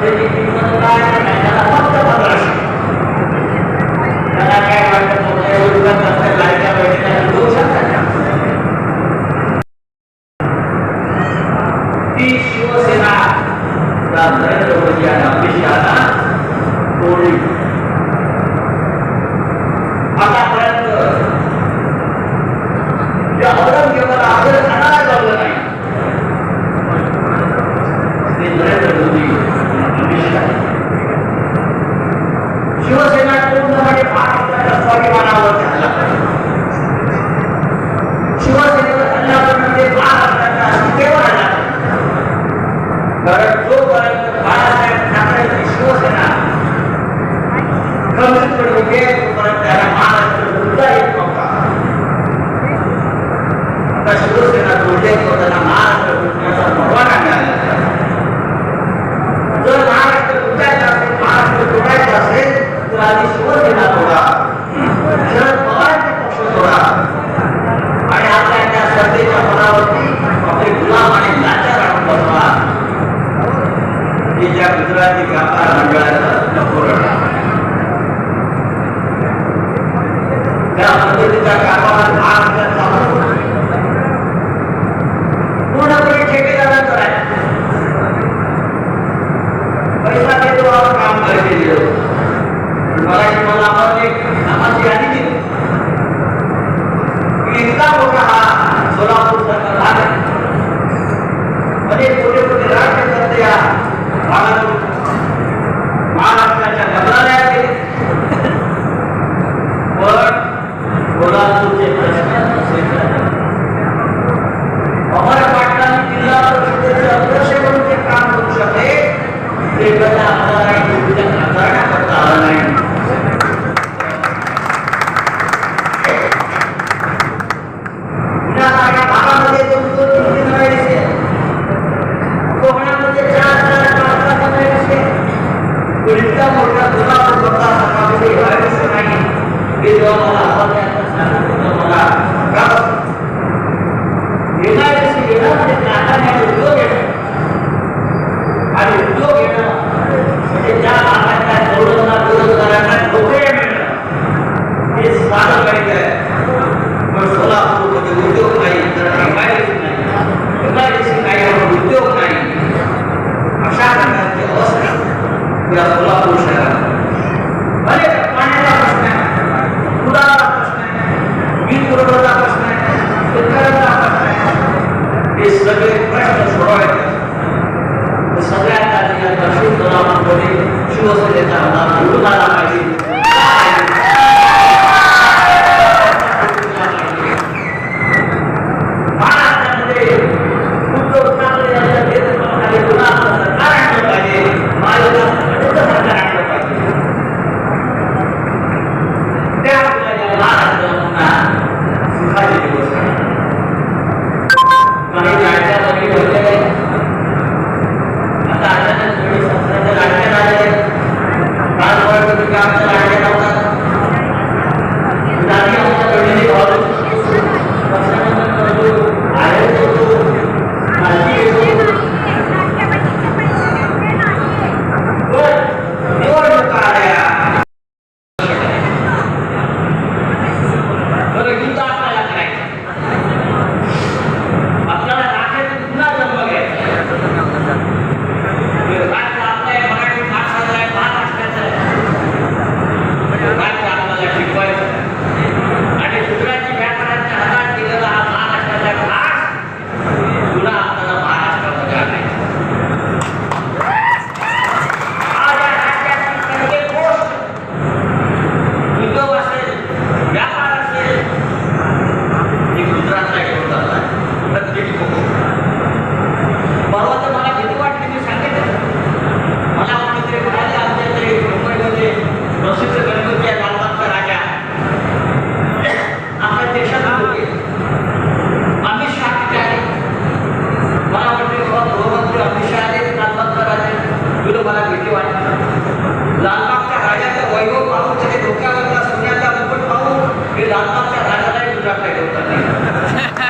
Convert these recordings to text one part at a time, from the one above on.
Thank you. para pegar o.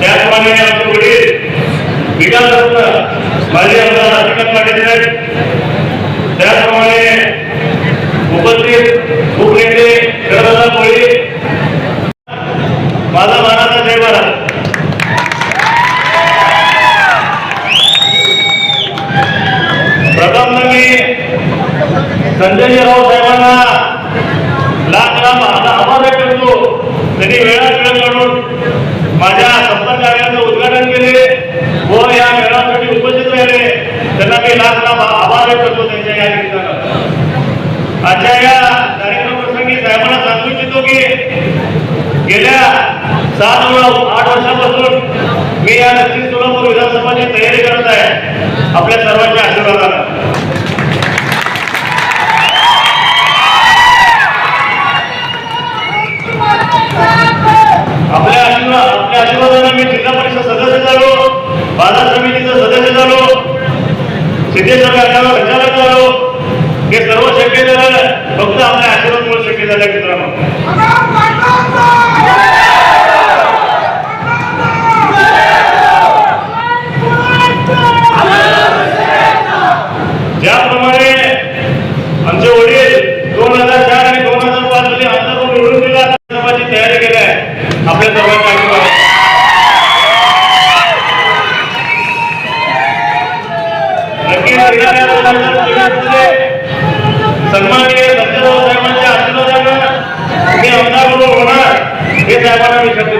त्याचप्रमाणे आमच्याकडे विकास माझे आमदार पाटील साहेब उपस्थित उपनेते शरदा मोळी माझा मानाचा जय महाराज. प्रथम मी संजयराव साहेबांना लाख लांब आभार करतो. त्यांनी वेळा वेळ काढून माझ्या गेल्या सात आठ वर्षापासून मी या दक्षिण सोलापूर विधानसभाची तयारी करत आहे. आपल्या सर्वांच्या आशीर्वादाला आपल्या आशीर्वाद आपल्या आशीर्वादाने मी जिल्हा परिषद सदस्य झालो बाजार समितीचा सदस्य झालो सिद्धेश्वर आढावा संचालक झालो. हे सर्व शक्य झालं फक्त आपल्या आशीर्वादमुळे शक्य झालं मित्रांनो हे साहेबांना मी शब्द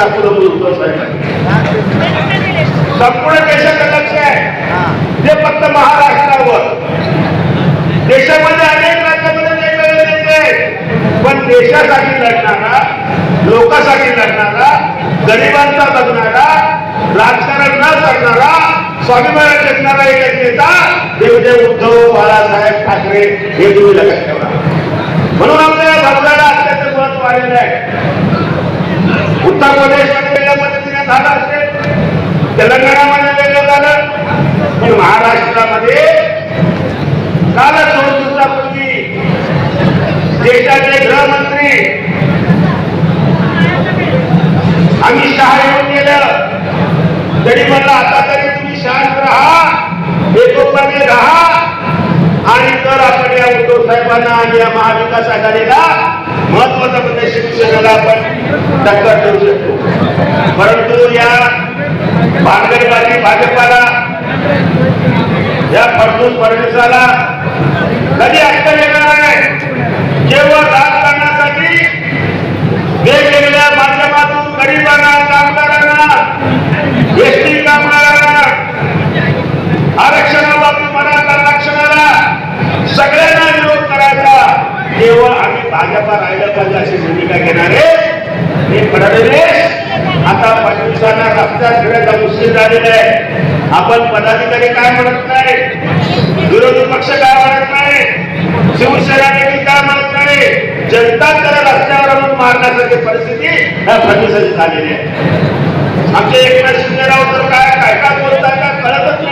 दाखवलं उद्धव साहेबांनी संपूर्ण देशाचं लक्ष आहे. ते फक्त महाराष्ट्रावर. देशामध्ये अनेक राज्यामध्ये वेगवेगळे नेते आहेत. पण देशासाठी लढणारा लोकांसाठी लढणारा गरिबांचा बघणारा राजकारण न करणारा स्वाभिमान जगणारा एक नेता देवदेव उद्धव बाळासाहेब ठाकरे हे तुम्ही लक्षात ठेवा म्हणून आपल्या या भागाला अत्यंत महत्त्व आलेलं आहे उत्तर प्रदेशमध्ये वेगळ्या पद्धतीने झालं असेल तेलंगणामध्ये वेगळं झालं पण महाराष्ट्रामध्ये कालच दोन दिवसापूर्वी देशाचे गृहमंत्री आम्ही शहा येऊन गेलं. तरी म्हणलं आता तरी तुम्ही शांत राहा एकोपाने राहा आणि तर आपण या उद्धव साहेबांना आणि या महाविकास आघाडीला महत्वाचं म्हणजे शिवसेनेला आपण टक्कर देऊ शकतो. परंतु या भानगडीबाजी भाजपाला या फडणूस परदेशाला कधी ऐकता येणार आहे? केवळ राजकारणासाठी वेगवेगळ्या माध्यमातून गरिबांना कामगारांना एसटी कामगारांना आरक्षणाबाबतीत मराठा आरक्षणाला सगळ्यांना विरोध करायचा. केवळ आम्ही भाजपा राहिलं पाहिजे अशी भूमिका घेणारे हे फडणवीस आता फडणवीसांना रस्त्यात फिरायचा मुश्किल झालेला आहे. आपण पदाधिकारी काय म्हणत नाही? विरोधी पक्ष काय म्हणत नाही? शिवसेना देखील काय म्हणत नाही? जनता त्याला रस्त्यावर आणून मारण्यासारखी परिस्थिती ह्या फडणवीसाची झालेली आहे. आमचे एकनाथ शिंदेराव तर काय काय काय बोलतात काय कळतच नाही.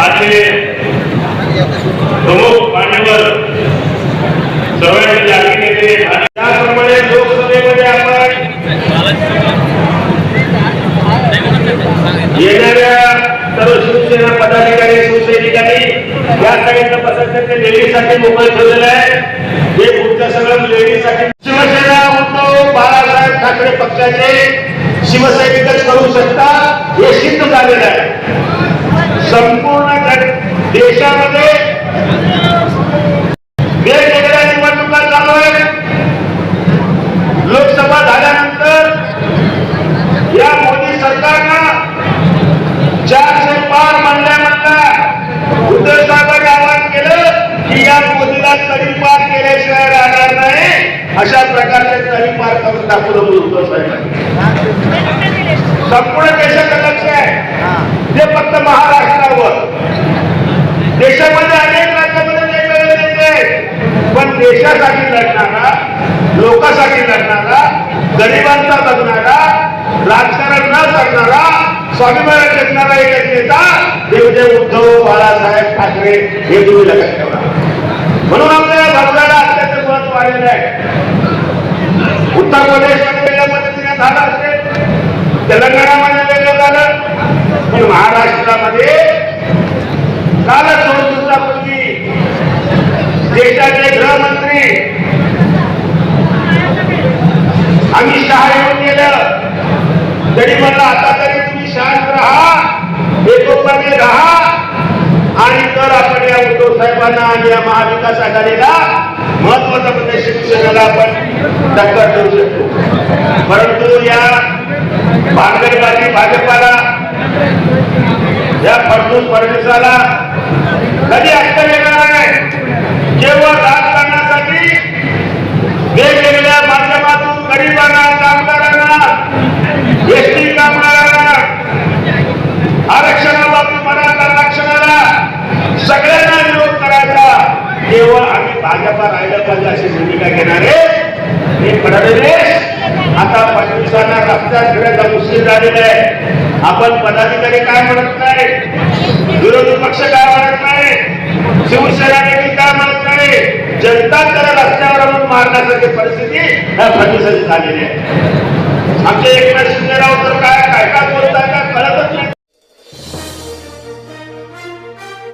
आजचे प्रमुख मान्यवर सर्वांचे जाती नेते आणि त्याप्रमाणे लोकसभेमध्ये आपण येणाऱ्या सर्व शिवसेना पदाधिकारी शिवसैनिकांनी या या साईडला बसायचं ते लेडीजसाठी मोबाईल ठेवलेलं आहे हे पुढचं सगळं लेडीजसाठी शिवसेना उद्धव बाळासाहेब ठाकरे पक्षाचे शिवसैनिकच करू शकतात हे सिद्ध झालेलं आहे संपूर्ण जग- देशामध्ये वेगवेगळ्या निवडणुका चालू आहेत लोकसभा झाल्यानंतर या मोदी सरकारनं चारशे पार म्हणल्या म्हणल्या उद्धव साहेबांनी आवाहन केलं की या मोदीला तरी पार केल्याशिवाय राहणार नाही अशा प्रकारचे तरी पार करून दाखवलं उद्धव साहेबांनी संपूर्ण देशाचं लक्ष आहे ते फक्त महाराष्ट्रावर देशामध्ये अनेक राज्यामध्ये वेगवेगळे नेते आहेत पण देशासाठी लढणारा लोकांसाठी लढणारा गरिबांचा बघणारा राजकारण न करणारा स्वाभिमान जगणारा एक नेता ते म्हणजे उद्धव बाळासाहेब ठाकरे हे तुम्ही लक्षात ठेवा. म्हणून आपल्या भारताला अत्यंत महत्त्व आलेलं आहे. उत्तर प्रदेशमध्ये वेगळ्या पद्धतीने झालं असेल. तेलंगणामध्ये वेगळं झालं. पण महाराष्ट्रामध्ये कालच दोन दिवसापूर्वी देशाचे गृहमंत्री आम्ही शहा येऊन गेलं. तरी म्हणलं आता तरी तुम्ही शांत राहा. एकोपणे राहा आणि तर आपण या उद्धव साहेबांना आणि या महाविकास आघाडीला महत्वाचं म्हणजे शिक्षणाला आपण टक्कर देऊ शकतो. परंतु या भानगडबाजी भाजपाला या फडणूस फडणवीसाला कधी अक्कल येणार नाही केवळ राजकारणासाठी वेगवेगळ्या गरिबांना कामगारांना एसटी कामगारांना आरक्षणाबाबतीत मराठा आरक्षणाला सगळ्यांना विरोध करायचा. केवळ आम्ही भाजपा राहिला पाहिजे अशी भूमिका घेणारे हे फडणवीस आता पंचवीसांना रस्त्यात फिरायचा मुश्किल झालेला आहे. आपण पदाधिकारी काय म्हणत नाही? विरोधी पक्ष काय म्हणत नाही? शिवसेना देखील काय म्हणत जनता त्याला रस्त्यावर आणून मारण्यासारखी परिस्थिती ह्या फडणवीसाची झालेली आहे. आमचे एकनाथ शिंदेराव तर काय काय काय बोलताय काय कळतच नाही.